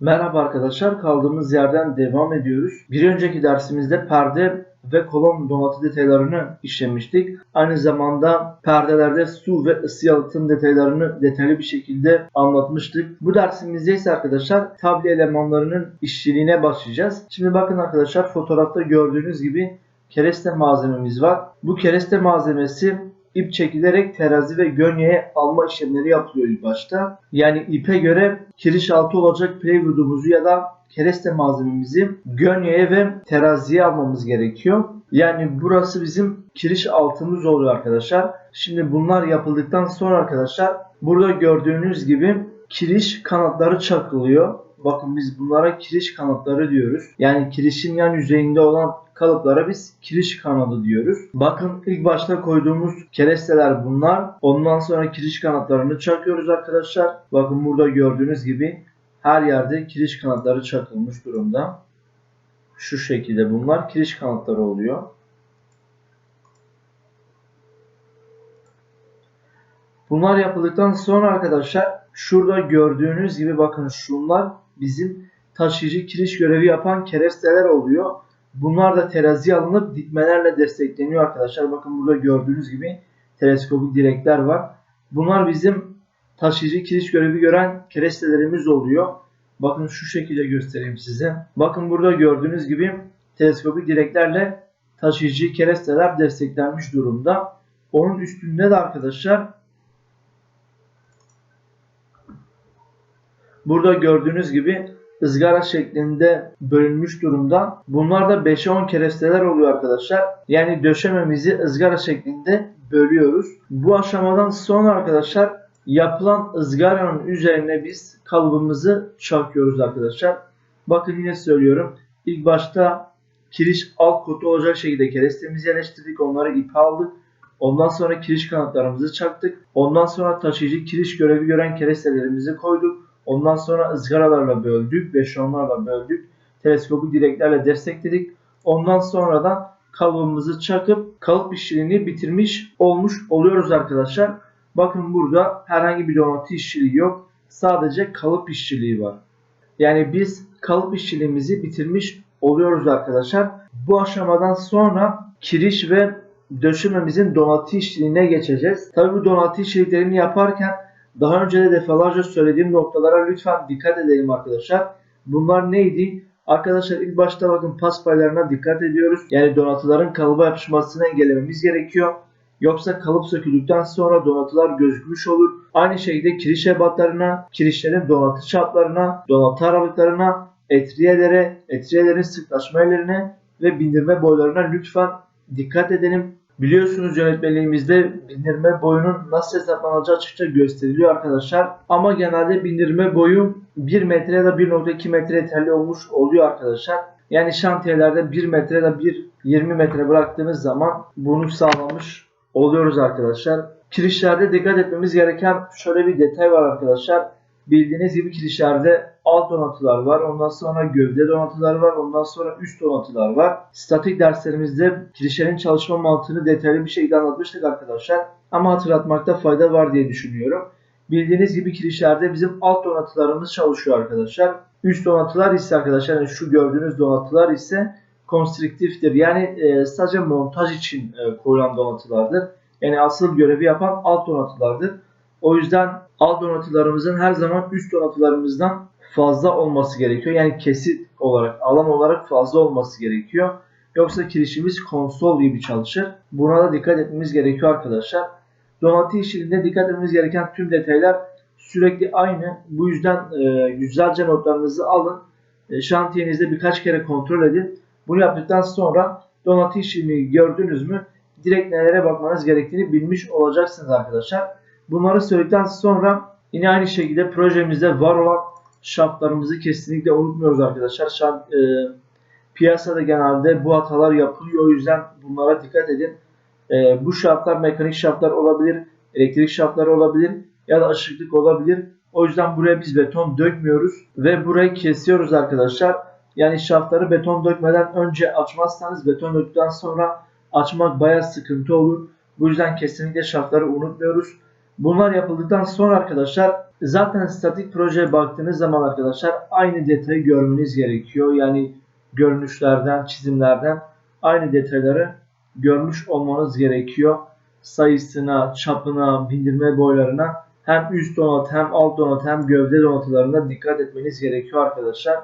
Merhaba arkadaşlar, kaldığımız yerden devam ediyoruz. Bir önceki dersimizde perde ve kolon donatı detaylarını işlemiştik. Aynı zamanda perdelerde su ve ısı yalıtım detaylarını detaylı bir şekilde anlatmıştık. Bu dersimizde ise arkadaşlar tablo elemanlarının işçiliğine başlayacağız. Şimdi bakın arkadaşlar fotoğrafta gördüğünüz gibi kereste malzememiz var. Bu kereste malzemesi ip çekilerek terazi ve gönyeye alma işlemleri yapılıyor ilk başta. Yani ipe göre kiriş altı olacak plywoodumuzu ya da kereste malzememizi gönyeye ve teraziye almamız gerekiyor. Yani burası bizim kiriş altımız oluyor arkadaşlar. Şimdi bunlar yapıldıktan sonra arkadaşlar burada gördüğünüz gibi kiriş kanatları çakılıyor. Bakın biz bunlara kiriş kanatları diyoruz. Yani kirişin yan yüzeyinde olan kalıplara biz kiriş kanadı diyoruz. Bakın ilk başta koyduğumuz keresteler bunlar. Ondan sonra kiriş kanatlarını çakıyoruz arkadaşlar. Bakın burada gördüğünüz gibi her yerde kiriş kanatları çakılmış durumda. Şu şekilde bunlar kiriş kanatları oluyor. Bunlar yapıldıktan sonra arkadaşlar şurada gördüğünüz gibi bakın şunlar bizim taşıyıcı kiriş görevi yapan keresteler oluyor. Bunlar da teraziye alınıp dikmelerle destekleniyor arkadaşlar. Bakın burada gördüğünüz gibi teleskopik direkler var. Bunlar bizim taşıyıcı kiriş görevi gören kerestelerimiz oluyor. Bakın şu şekilde göstereyim size. Bakın burada gördüğünüz gibi teleskopik direklerle taşıyıcı keresteler desteklenmiş durumda. Onun üstünde de arkadaşlar burada gördüğünüz gibi ızgara şeklinde bölünmüş durumda. Bunlar da 5'e 10 keresteler oluyor arkadaşlar. Yani döşememizi ızgara şeklinde bölüyoruz. Bu aşamadan sonra arkadaşlar yapılan ızgaranın üzerine biz kalıbımızı çakıyoruz arkadaşlar. Bakın yine söylüyorum. İlk başta kiriş alt kotu olacak şekilde kerestemizi yerleştirdik. Onları ipe aldık. Ondan sonra kiriş kanatlarımızı çaktık. Ondan sonra taşıyıcı kiriş görevi gören kerestelerimizi koyduk. Ondan sonra ızgaralarla böldük ve şonlarla böldük. Teleskobu direklerle destekledik. Ondan sonra da kalıbımızı çakıp kalıp işçiliğini bitirmiş olmuş oluyoruz arkadaşlar. Bakın burada herhangi bir donatı işçiliği yok. Sadece kalıp işçiliği var. Yani biz kalıp işçiliğimizi bitirmiş oluyoruz arkadaşlar. Bu aşamadan sonra kiriş ve döşememizin donatı işçiliğine geçeceğiz. Tabi bu donatı işçiliklerini yaparken daha önce de defalarca söylediğim noktalara lütfen dikkat edelim arkadaşlar. Bunlar neydi? Arkadaşlar ilk başta bakın pas paylarına dikkat ediyoruz. Yani donatıların kalıba yapışmasını engellememiz gerekiyor. Yoksa kalıp söküldükten sonra donatılar gözükmüş olur. Aynı şekilde kiriş ebatlarına, kirişlerin donatı çaplarına, donatı aralıklarına, etriyelere, etriyelerin sıklaşma yerlerine ve bindirme boylarına lütfen dikkat edelim. Biliyorsunuz yönetmeliğimizde bindirme boyunun nasıl hesaplanacağı açıkça gösteriliyor arkadaşlar. Ama genelde bindirme boyu 1 metre ya da 1.2 metre yeterli olmuş oluyor arkadaşlar. Yani şantiyelerde 1 metre ya da 1 20 metre bıraktığınız zaman bunu sağlamış oluyoruz arkadaşlar. Kirişlerde dikkat etmemiz gereken şöyle bir detay var arkadaşlar. Bildiğiniz gibi kirişlerde alt donatılar var. Ondan sonra gövde donatılar var. Ondan sonra üst donatılar var. Statik derslerimizde kirişlerin çalışma mantığını detaylı bir şekilde anlatmıştık arkadaşlar. Ama hatırlatmakta fayda var diye düşünüyorum. Bildiğiniz gibi kirişlerde bizim alt donatılarımız çalışıyor arkadaşlar. Üst donatılar ise arkadaşlar yani şu gördüğünüz donatılar ise konstriktiftir. Yani e, sadece montaj için e, koyulan donatılardır. Yani asıl görevi yapan alt donatılardır. O yüzden alt donatılarımızın her zaman üst donatılarımızdan fazla olması gerekiyor. Yani kesit olarak, alan olarak fazla olması gerekiyor. Yoksa kirişimiz konsol gibi çalışır. Buna da dikkat etmemiz gerekiyor arkadaşlar. Donatı işçiliğinde dikkat etmemiz gereken tüm detaylar sürekli aynı. Bu yüzden e, güzelce notlarınızı alın. E, şantiyenizde birkaç kere kontrol edin. Bunu yaptıktan sonra donatı işçiliğini gördünüz mü direkt nelere bakmanız gerektiğini bilmiş olacaksınız arkadaşlar. Bunları söyledikten sonra yine aynı şekilde projemizde var olan şaftlarımızı kesinlikle unutmuyoruz arkadaşlar. Şant, e, piyasada genelde bu hatalar yapılıyor. O yüzden bunlara dikkat edin. E, bu şaftlar mekanik şaftlar olabilir, elektrik şaftları olabilir ya da ışıklık olabilir. O yüzden buraya biz beton dökmüyoruz ve burayı kesiyoruz arkadaşlar. Yani şaftları beton dökmeden önce açmazsanız beton döktükten sonra açmak bayağı sıkıntı olur. Bu yüzden kesinlikle şaftları unutmuyoruz. Bunlar yapıldıktan sonra arkadaşlar zaten statik projeye baktığınız zaman arkadaşlar aynı detayı görmeniz gerekiyor. Yani görünüşlerden, çizimlerden aynı detayları görmüş olmanız gerekiyor. Sayısına, çapına, bindirme boylarına hem üst donat hem alt donat hem gövde donatılarına dikkat etmeniz gerekiyor arkadaşlar.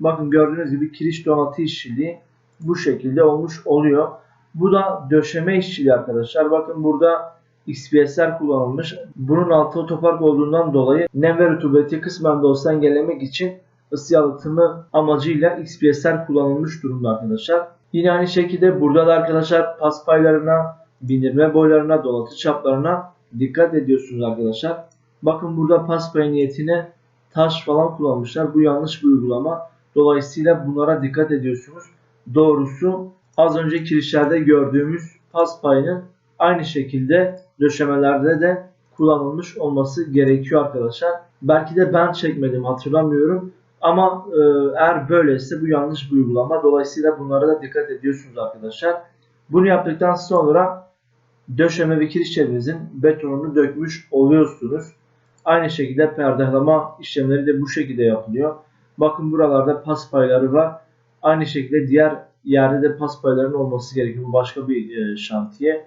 Bakın gördüğünüz gibi kiriş donatı işçiliği bu şekilde olmuş oluyor. Bu da döşeme işçiliği arkadaşlar. Bakın burada XPS'ler kullanılmış. Bunun altı otopark olduğundan dolayı nem ve rutubeti kısmen de olsa engellemek için ısı yalıtımı amacıyla XPS'ler kullanılmış durumda arkadaşlar. Yine aynı şekilde burada da arkadaşlar pas paylarına, bindirme boylarına, donatı çaplarına dikkat ediyorsunuz arkadaşlar. Bakın burada pas pay niyetine taş falan kullanmışlar. Bu yanlış bir uygulama. Dolayısıyla bunlara dikkat ediyorsunuz. Doğrusu az önce kirişlerde gördüğümüz pas payının aynı şekilde döşemelerde de kullanılmış olması gerekiyor arkadaşlar. Belki de ben çekmedim hatırlamıyorum. Ama e, eğer böyleyse bu yanlış bir uygulama. Dolayısıyla bunlara da dikkat ediyorsunuz arkadaşlar. Bunu yaptıktan sonra döşeme ve kiriş çevrenizin betonunu dökmüş oluyorsunuz. Aynı şekilde perdelama işlemleri de bu şekilde yapılıyor. Bakın buralarda pas payları var. Aynı şekilde diğer yerde de pas paylarının olması gerekiyor. Bu başka bir e, şantiye.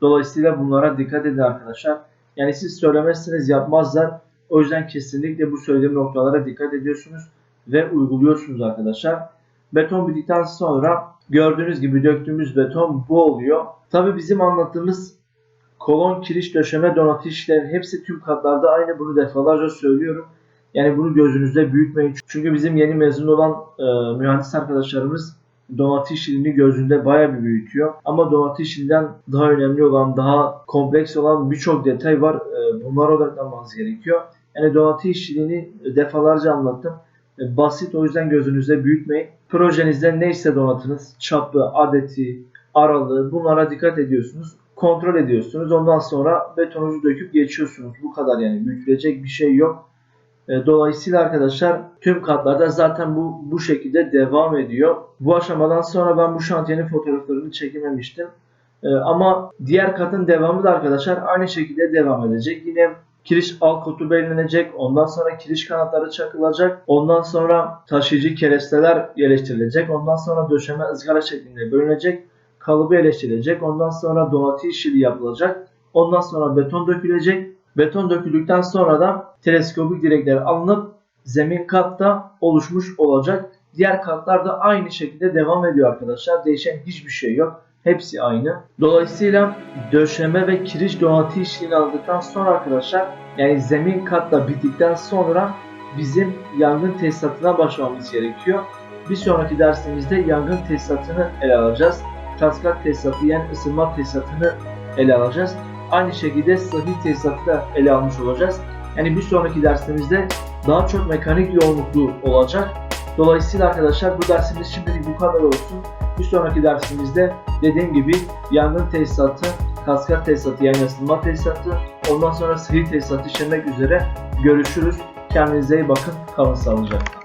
Dolayısıyla bunlara dikkat edin arkadaşlar. Yani siz söylemezseniz yapmazlar. O yüzden kesinlikle bu söylediğim noktalara dikkat ediyorsunuz ve uyguluyorsunuz arkadaşlar. Beton bittikten sonra gördüğünüz gibi döktüğümüz beton bu oluyor. Tabi bizim anlattığımız kolon, kiriş, döşeme, donatı işlerin hepsi tüm katlarda aynı bunu defalarca söylüyorum. Yani bunu gözünüzde büyütmeyin. Çünkü bizim yeni mezun olan e, mühendis arkadaşlarımız donatı işini gözünde bayağı bir büyütüyor. Ama donatı işinden daha önemli olan, daha kompleks olan birçok detay var. E, bunlara odaklanmanız gerekiyor. Yani donatı işçiliğini defalarca anlattım. E, basit o yüzden gözünüzde büyütmeyin. Projenizde neyse donatınız, çapı, adeti, aralığı bunlara dikkat ediyorsunuz. Kontrol ediyorsunuz. Ondan sonra betonunuzu döküp geçiyorsunuz. Bu kadar yani büyütülecek bir şey yok. E, Dolayısıyla arkadaşlar tüm katlarda zaten bu bu şekilde devam ediyor. Bu aşamadan sonra ben bu şantiyenin fotoğraflarını çekememiştim. E, Ama diğer katın devamı da arkadaşlar aynı şekilde devam edecek. Yine kiriş alt kutu belirlenecek. Ondan sonra kiriş kanatları çakılacak. Ondan sonra taşıyıcı keresteler yerleştirilecek. Ondan sonra döşeme ızgara şeklinde bölünecek. Kalıbı yerleştirilecek. Ondan sonra donatı işçiliği yapılacak. Ondan sonra beton dökülecek. Beton döküldükten sonra da teleskopik direkler alınıp zemin katta oluşmuş olacak. Diğer katlar da aynı şekilde devam ediyor arkadaşlar. Değişen hiçbir şey yok. Hepsi aynı. Dolayısıyla döşeme ve kiriş donatı işini aldıktan sonra arkadaşlar yani zemin katta bittikten sonra bizim yangın tesisatına başlamamız gerekiyor. Bir sonraki dersimizde yangın tesisatını ele alacağız. Kaskat tesisatı yani ısınma tesisatını ele alacağız. Aynı şekilde sıhhi tesisatı da ele almış olacağız. Yani bir sonraki dersimizde daha çok mekanik yoğunluklu olacak. Dolayısıyla arkadaşlar bu dersimiz şimdilik bu kadar olsun. Bir sonraki dersimizde dediğim gibi yangın tesisatı, kaskat tesisatı yani ısınma tesisatı, ondan sonra sıhhi tesisatı işlemek üzere görüşürüz. Kendinize iyi bakın. Kalın sağlıcakla.